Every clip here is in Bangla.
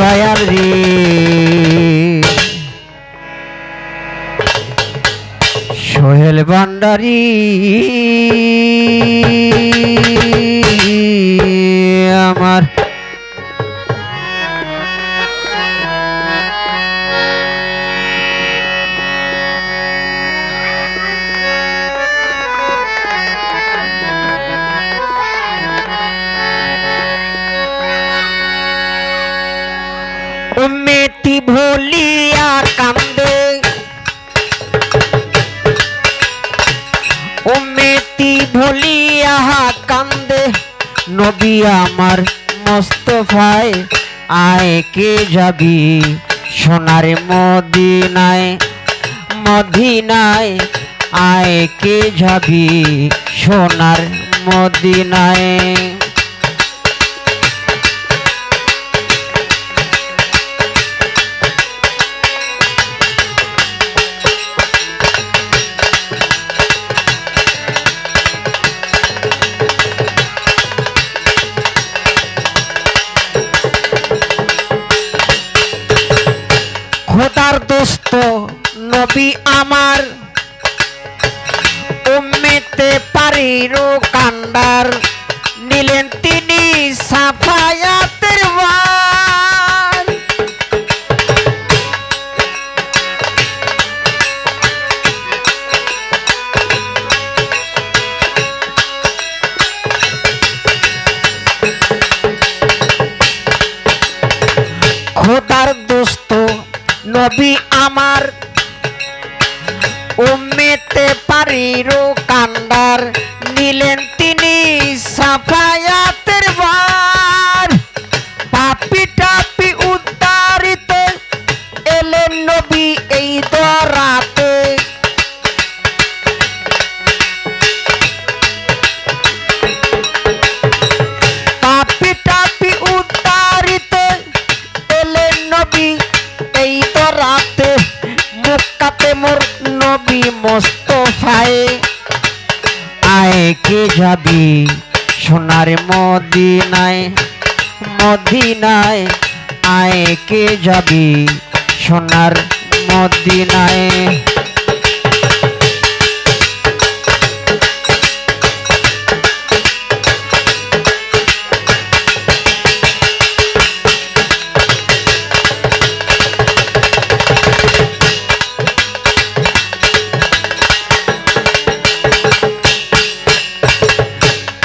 দয়াল রে। সোহেল ভান্ডারি। আমার ভুলিয়া কান্দে, নবী আমার মোস্তফায়, আয় কে যাবি সোনার মদিনায়? মদিনায় আয় কে যাবি সোনার মদিনায়? উম্মেতে পারিরো কান্ডার। নিলেন তিনি সাফায়াতের বার খোদার দোস্ত নবী আমার উম্মেতে পারিরো কান্ডার নিলেন তিনি সাফায়াতের বার। পাপি মদিনায় মদিনায় আয় কে যাবি সোনার মদিনায়?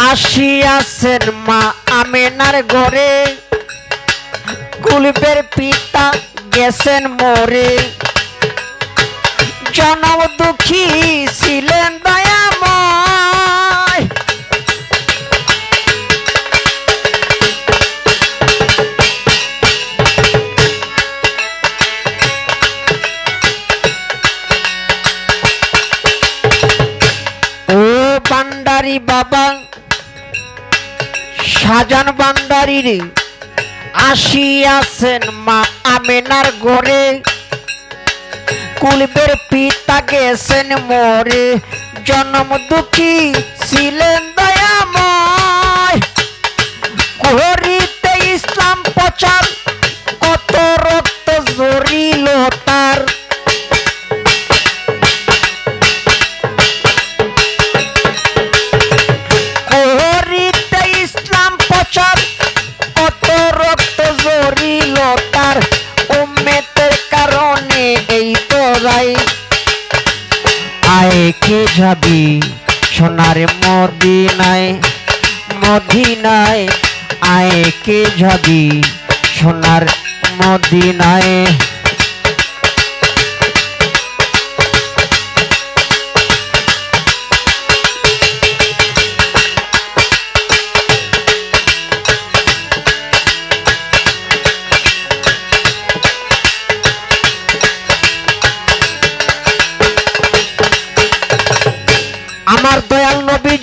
আসিয়াছেন মা ঘরে কুলবের পিতা গেছেন মরে। জনম দুঃখী ছিলেন দয়াময় রে আসিয়াছেন মা আমেনার ঘরে। কুলবের পিতা গেছেন মোরে। জন্ম দুঃখী ছিলেন দয়াময়। যাবি সোনার মদিনায় মদিনায় আয় কে যাবি? সোনার মদিনায়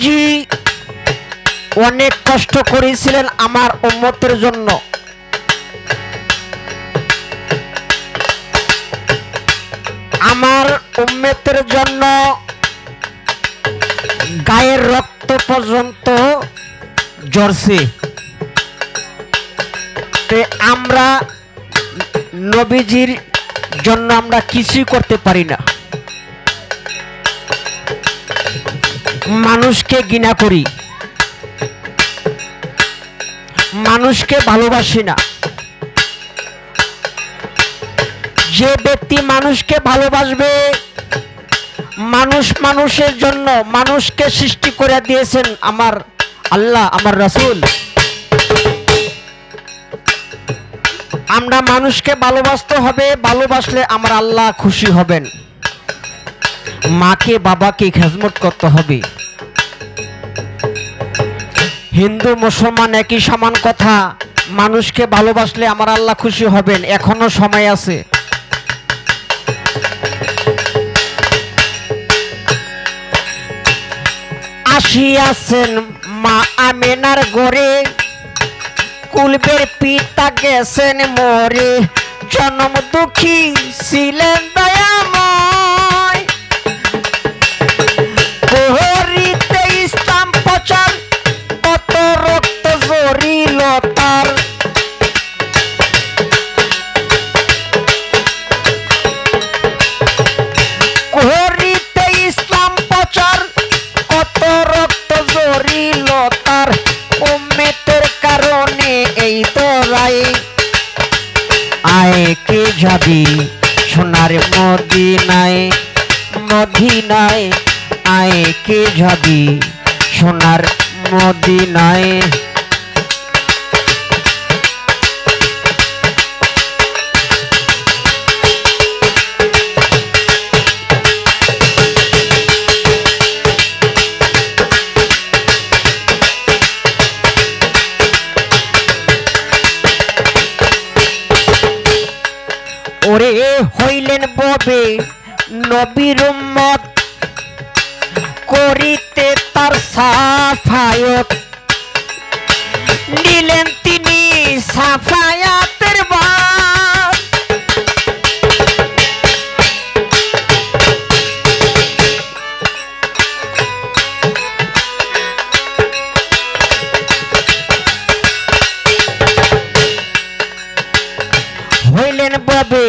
নবীজি অনেক কষ্ট করেছিলেন আমার উম্মতের জন্য। আমার উম্মতের জন্য গায়ের রক্ত পর্যন্ত তে আমরা নবীজির জন্য আমরা কিছুই করতে পারি না। মানুষকে ঘৃণা করি। মানুষকে ভালোবাসি না। যে ব্যক্তি মানুষকে ভালোবাসবে, মানুষ মানুষের জন্য মানুষকে সৃষ্টি করে দিয়েছেন আমার আল্লাহ, আমার রাসূল। আমরা মানুষকে ভালোবাসতে হবে, ভালোবাসলে আমার আল্লাহ খুশি হবেন। মাকে, বাবাকে খেজমত করতে হবে। হিন্দু, মুসলমান একই সমান কথা। মানুষকে ভালোবাসলে আমার আল্লাহ খুশি হবেন, এখনও সময় আছে। আসিয়াছেন মা আমেনার গড়ে কুলবের পিতা গেছেন মরে। জন্ম দুঃখী ছিলেন দয়াময় যাবি? সোনার মদিনায় মদিনায় আয় কে যাবি? সোনার মদিনায় নবীর উম্মত করিতে তার সাফায়ত। নিলেন তিনি সাফায়াতের বাদ। হইলেন ববে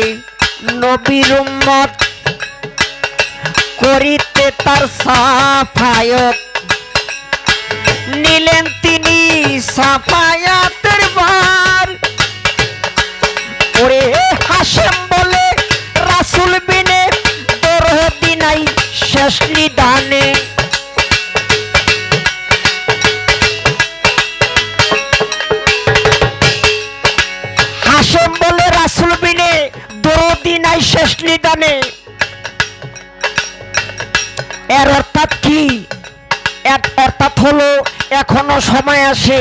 নবীর উম্মত করিতে তার সাফায়ত। নিলেন তিনি সাফায়াতের বার ওরে হাসেম বলে, রাসুল বিনে তোর দিনাই শেষ নিদানে। আছে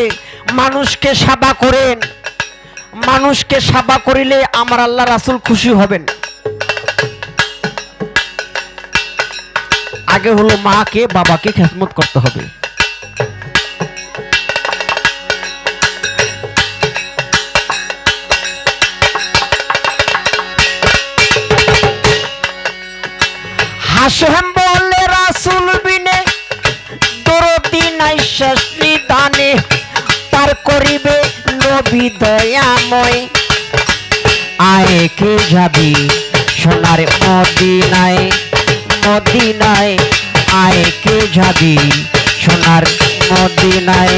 মানুষকে সাবা করেন। মানুষকে সাবা করিলে আমার আল্লাহ রাসুল খুশি হবেন। আগে হলো মাকে, বাবাকে খেসমত করতে হবে। হাসেম নবী দয়াময় আয় কে যাবি সোনার মদিনায়? মদিনায় আয় কে যাবি সোনার মদিনায়?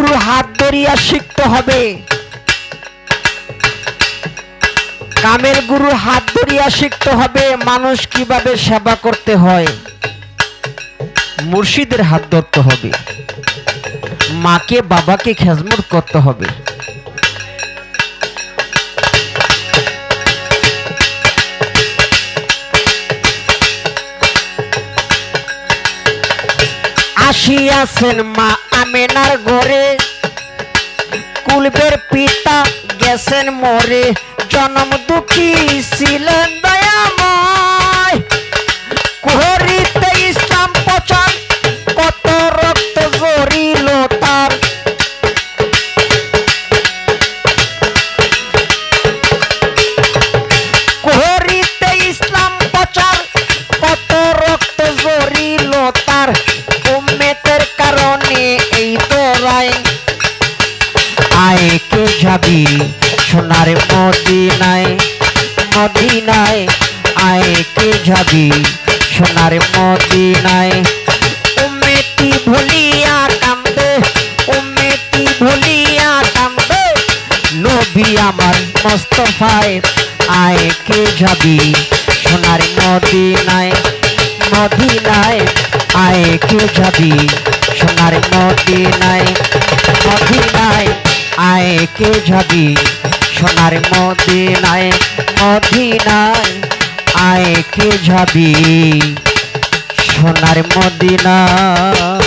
গুরুর হাত ধরিয়া শিখতে হবে। কামের গুরুর হাত ধরিয়া শিখতে হবে, মানুষ কীভাবে সেবা করতে হয়। মুর্শিদের হাত ধরতে হবে। মাকে, বাবাকে খেজমত করতে হবে। আসিয়াছেন মা আমেনার ঘরে কুলবের পিতা গেছেন মরে। জনম দুঃখী ছিলেন যাবি সোনার মদিনায়, উম্মেতি ভুলিয়া কান্দে, উম্মেতি ভুলিয়া কান্দে, নবী আমার মোস্তফায়, আয় কে যাবি সোনার মদিনায় মদিনায়, আয় কে যাবি সোনার মদিনায় মদিনায়, আয় কে যাবি সোনার মদিনায় মদিনায়। আয় কে যাবি? সোনার মদিনায়